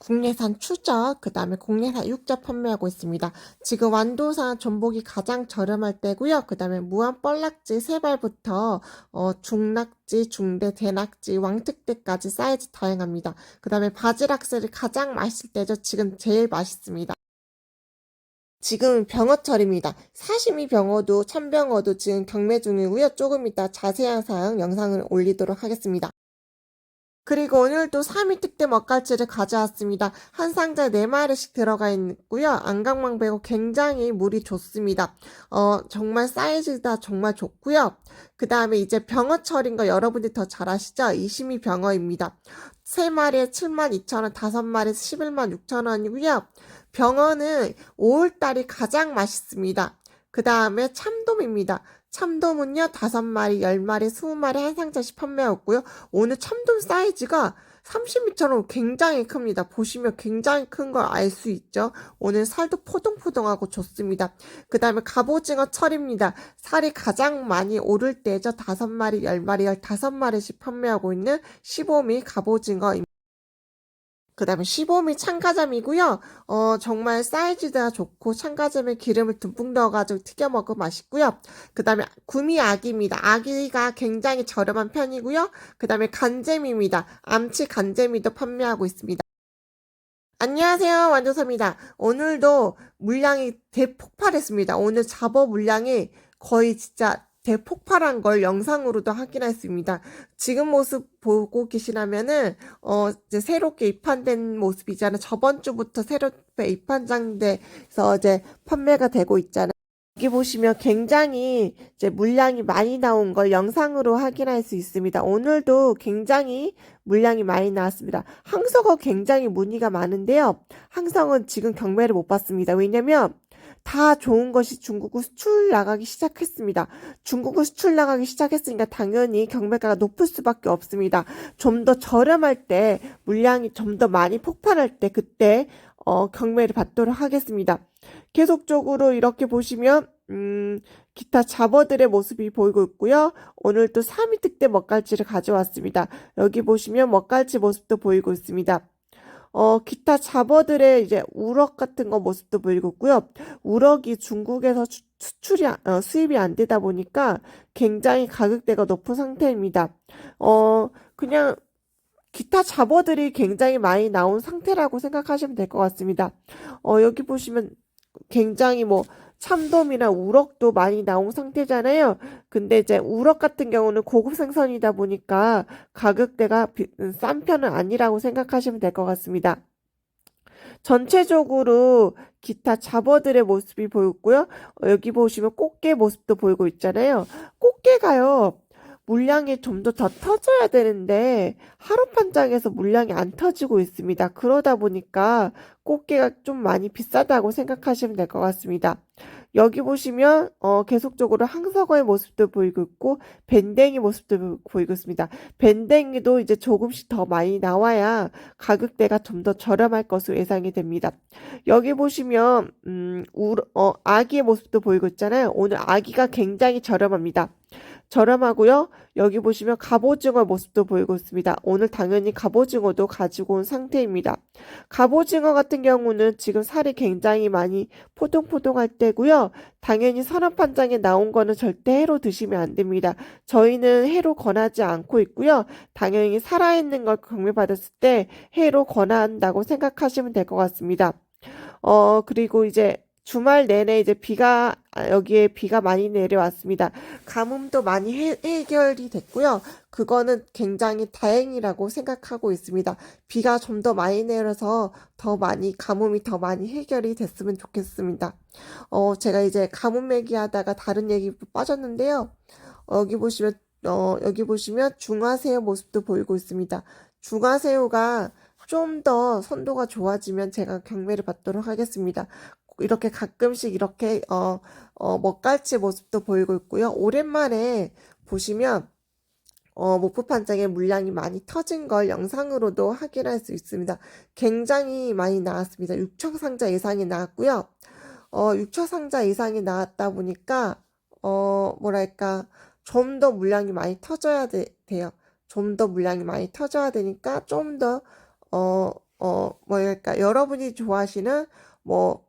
국내산 추적, 그 다음에 국내산 육자 판매하고 있습니다. 지금 완도산 전복이 가장 저렴할 때고요. 그 다음에 무한 뻘락지 세 발부터 어, 중낙지, 중대, 대낙지, 왕특대까지 사이즈 다양합니다. 그 다음에 바지락살이 가장 맛있을 때죠. 지금 제일 맛있습니다. 지금 병어철입니다. 사시미 병어도 참병어도 지금 경매 중이고요. 조금 이따 자세한 사항 영상을 올리도록 하겠습니다. 그리고 오늘도 3위 특대 먹갈치를 가져왔습니다. 한 상자에 4마리씩 들어가 있고요. 안강망 빼고 굉장히 물이 좋습니다. 어, 정말 사이즈가 정말 좋고요. 그 다음에 이제 병어철인 거 여러분들이 더 잘 아시죠? 이심이 병어입니다. 3마리에 72,000원, 5마리에 11만 6천원이고요. 병어는 5월달이 가장 맛있습니다. 그 다음에 참돔입니다. 참돔은요, 5마리, 10마리, 20마리 한 상자씩 판매하고요. 오늘 참돔 사이즈가 30m처럼 굉장히 큽니다. 보시면 굉장히 큰 걸 알 수 있죠. 오늘 살도 포동포동하고 좋습니다. 그 다음에 갑오징어 철입니다. 살이 가장 많이 오를 때죠. 5마리, 10마리, 15마리씩 판매하고 있는 15미 갑오징어입니다. 그 다음에 15미 참가점이고요. 어, 정말 사이즈가 좋고 참가점에 기름을 듬뿍 넣어가지고 튀겨 먹으면 맛있고요. 그 다음에 구미 아기입니다. 아기가 굉장히 저렴한 편이고요. 그 다음에 간재미입니다. 암치 간재미도 판매하고 있습니다. 안녕하세요. 완조섭입니다. 오늘도 물량이 대폭발했습니다. 오늘 잡어 물량이 거의 진짜 대폭발한 걸 영상으로도 있습니다. 지금 모습 보고 계시라면은, 어, 이제 새롭게 입판된 모습이잖아요. 저번 주부터 새롭게 입판장돼서 이제 판매가 되고 있잖아요. 여기 보시면 굉장히 이제 물량이 많이 나온 걸 영상으로 확인할 수 있습니다. 오늘도 굉장히 물량이 많이 나왔습니다. 항성어 굉장히 문의가 많은데요. 항성은 지금 경매를 못 받습니다. 왜냐면 다 좋은 것이 중국으로 수출 나가기 시작했습니다. 중국으로 수출 나가기 시작했으니까 당연히 경매가가 높을 수밖에 없습니다. 좀 더 저렴할 때 물량이 좀 더 많이 폭발할 때 그때 어, 경매를 받도록 하겠습니다. 계속적으로 이렇게 보시면 음, 기타 잡어들의 모습이 보이고 있고요. 오늘 또 3위 특대 먹갈치를 가져왔습니다. 여기 보시면 먹갈치 모습도 보이고 있습니다. 어, 기타 잡어들의 이제 우럭 같은 거 모습도 보이고 있고요. 우럭이 중국에서 수- 수출이, 안- 어, 수입이 안 되다 보니까 굉장히 가격대가 높은 상태입니다. 어, 그냥 기타 잡어들이 굉장히 많이 나온 상태라고 생각하시면 될 것 같습니다. 어, 여기 보시면 굉장히 뭐 참돔이나 우럭도 많이 나온 상태잖아요. 근데 이제 우럭 같은 경우는 고급 생선이다 보니까 가격대가 비- 음, 싼 편은 아니라고 생각하시면 될 것 같습니다. 전체적으로 기타 잡어들의 모습이 보이고요. 어, 여기 보시면 꽃게 모습도 보이고 있잖아요. 꽃게가요. 물량이 좀 더 더 터져야 되는데 하루 판장에서 물량이 안 터지고 있습니다. 그러다 보니까 꽃게가 좀 많이 비싸다고 생각하시면 될 것 같습니다. 여기 보시면 어, 계속적으로 항석어의 모습도 보이고 있고 밴댕이 모습도 보- 보이고 있습니다. 밴댕이도 이제 조금씩 더 많이 나와야 가격대가 좀 더 저렴할 것으로 예상이 됩니다. 여기 보시면 음, 우, 어, 아기의 모습도 보이고 있잖아요. 오늘 아기가 굉장히 저렴합니다. 저렴하고요. 여기 보시면 갑오징어 모습도 보이고 있습니다. 오늘 당연히 갑오징어도 가지고 온 상태입니다. 갑오징어 같은 경우는 지금 살이 굉장히 많이 포동포동할 때고요. 당연히 선언판장에 나온 거는 절대 해로 드시면 안 됩니다. 저희는 해로 권하지 않고 있고요. 당연히 살아있는 걸 경매받았을 때 해로 권한다고 생각하시면 될 것 같습니다. 어, 그리고 이제 주말 내내 이제 비가, 아, 여기에 비가 많이 내려왔습니다. 가뭄도 많이 해, 해결이 됐고요. 그거는 굉장히 다행이라고 생각하고 있습니다. 비가 좀 더 많이 내려서 더 많이, 가뭄이 더 많이 해결이 됐으면 좋겠습니다. 어, 제가 이제 가뭄 얘기하다가 다른 얘기 빠졌는데요. 어, 여기 보시면, 어, 여기 보시면 중화새우 모습도 보이고 있습니다. 중화새우가 좀 더 선도가 좋아지면 제가 경매를 받도록 하겠습니다. 이렇게 가끔씩 이렇게 어, 어, 먹갈치 모습도 보이고 있고요. 오랜만에 보시면 어, 목포 판장에 물량이 많이 터진 걸 영상으로도 확인할 수 있습니다. 굉장히 많이 나왔습니다. 6천 상자 이상이 나왔고요. 어, 6천 상자 이상이 나왔다 보니까 어, 뭐랄까 좀 더 물량이 많이 터져야 돼, 돼요. 좀 더 물량이 많이 터져야 되니까 좀더 어, 어, 뭐랄까, 여러분이 좋아하시는, 뭐,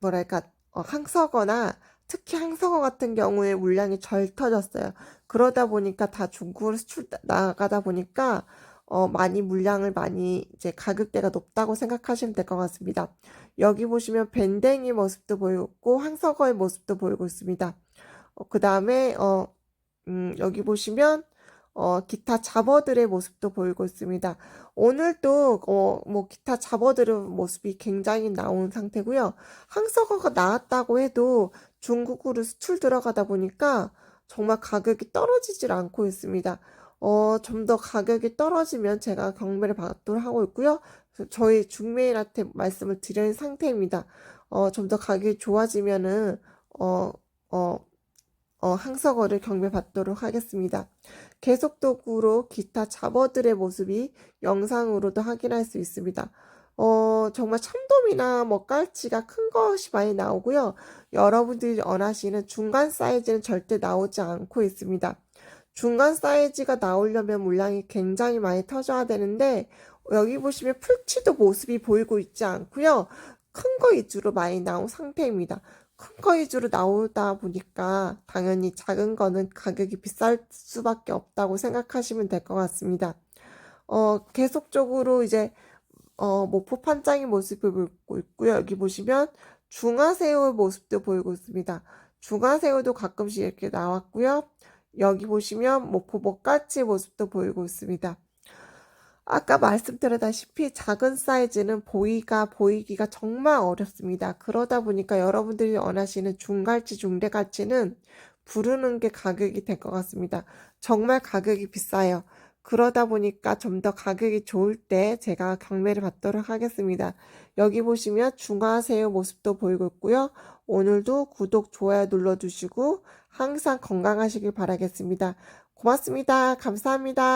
뭐랄까, 어, 항서거나, 특히 항서거 같은 경우에 물량이 절 터졌어요. 그러다 보니까 다 중국으로 수출 나가다 보니까, 어, 많이 물량을 많이 이제 가격대가 높다고 생각하시면 될 것 같습니다. 여기 보시면 밴댕이 모습도 보이고, 항서거의 모습도 보이고 있습니다. 어, 그 다음에, 어, 음, 여기 보시면, 어, 기타 잡어들의 모습도 보이고 있습니다. 오늘도, 어, 뭐, 기타 잡어들의 모습이 굉장히 나온 상태고요. 항서거가 나왔다고 해도 중국으로 수출 들어가다 보니까 정말 가격이 떨어지질 않고 있습니다. 어, 좀 더 가격이 떨어지면 제가 경매를 받도록 하고 있고요. 저희 중매인한테 말씀을 드린 상태입니다. 어, 좀 더 가격이 좋아지면은, 어, 어, 어, 항서거를 경매 받도록 하겠습니다. 계속적으로 기타 잡어들의 모습이 영상으로도 확인할 수 있습니다. 어, 정말 참돔이나 뭐 깔치가 큰 것이 많이 나오고요. 여러분들이 원하시는 중간 사이즈는 절대 나오지 않고 있습니다. 중간 사이즈가 나오려면 물량이 굉장히 많이 터져야 되는데, 여기 보시면 풀치도 모습이 보이고 있지 않고요. 큰 거 위주로 많이 나온 상태입니다. 큰 거 위주로 나오다 보니까 당연히 작은 거는 가격이 비쌀 수밖에 없다고 생각하시면 될 것 같습니다. 어, 계속적으로 이제, 어, 모포 판장의 모습을 보이고 있고요. 여기 보시면 중화새우의 모습도 보이고 있습니다. 중화새우도 가끔씩 이렇게 나왔고요. 여기 보시면 모포 먹가치 모습도 보이고 있습니다. 아까 말씀드렸다시피 작은 사이즈는 보기가 보이기가 정말 어렵습니다. 그러다 보니까 여러분들이 원하시는 중갈치, 중대갈치는 부르는 게 가격이 될 것 같습니다. 정말 가격이 비싸요. 그러다 보니까 좀 더 가격이 좋을 때 제가 경매를 받도록 하겠습니다. 여기 보시면 중화새우 모습도 보이고 있고요. 오늘도 구독, 좋아요 눌러주시고 항상 건강하시길 바라겠습니다. 고맙습니다. 감사합니다.